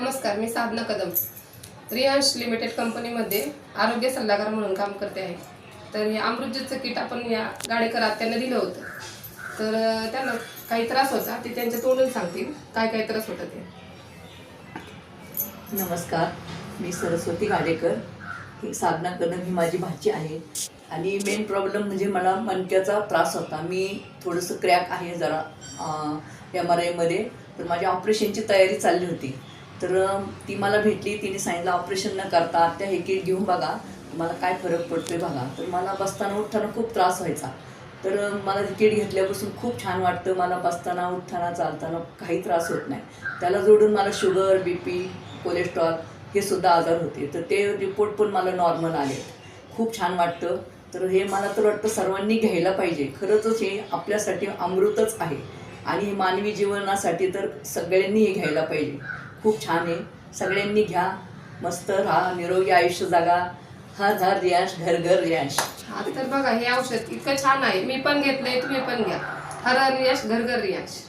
नमस्कार मी साधना कदम. रियांश लिमिटेड कंपनीमध्ये आरोग्य सल्लागार म्हणून काम करते आहे. तर हे अमृतजीचं किट आपण या गाडेकर आत्यांना दिलं होतं. तर त्यांना काही त्रास होता ते त्यांच्या तोंडून सांगतील काय काय त्रास होता ते. नमस्कार मी सरस्वती गाडेकर. ही साधना कदम ही माझी भाची आहे. आणि मेन प्रॉब्लेम म्हणजे मला मणक्याचा त्रास होता. मी थोडंसं क्रॅक आहे जरा एम आर आयमध्ये तर माझ्या ऑपरेशनची तयारी चालली होती. तर ती मला भेटली. तिने सांगितलं ऑपरेशन न करता त्या हे किट घेऊन बघा. मला काय फरक पडतोय बघा. तर मला बसताना उठताना खूप त्रास व्हायचा. तर मला किट घेतल्यापासून खूप छान वाटतं. मला बसताना उठताना चालताना काही त्रास होत नाही. त्याला जोडून मला शुगर बी पी कोलेस्ट्रॉल हे सुद्धा आजार होते. तर ते रिपोर्ट पण मला नॉर्मल आले. खूप छान वाटतं. तर हे मला तर वाटतं सर्वांनी घ्यायला पाहिजे. खरंच हे आपल्यासाठी अमृतच आहे. आणि हे मानवी जीवनासाठी तर सगळ्यांनी हे घ्यायला पाहिजे. खूप छान आहे. सगळ्यांनी घ्या. मस्त राहा. निरोगी आयुष्य जागा. हा हर रियांश घर घर रियाश. हा तर बघा हे औषध इतकं छान आहे. मी पण घेतलंय तुम्ही पण घ्या. हर रियाश घर घर रियाश.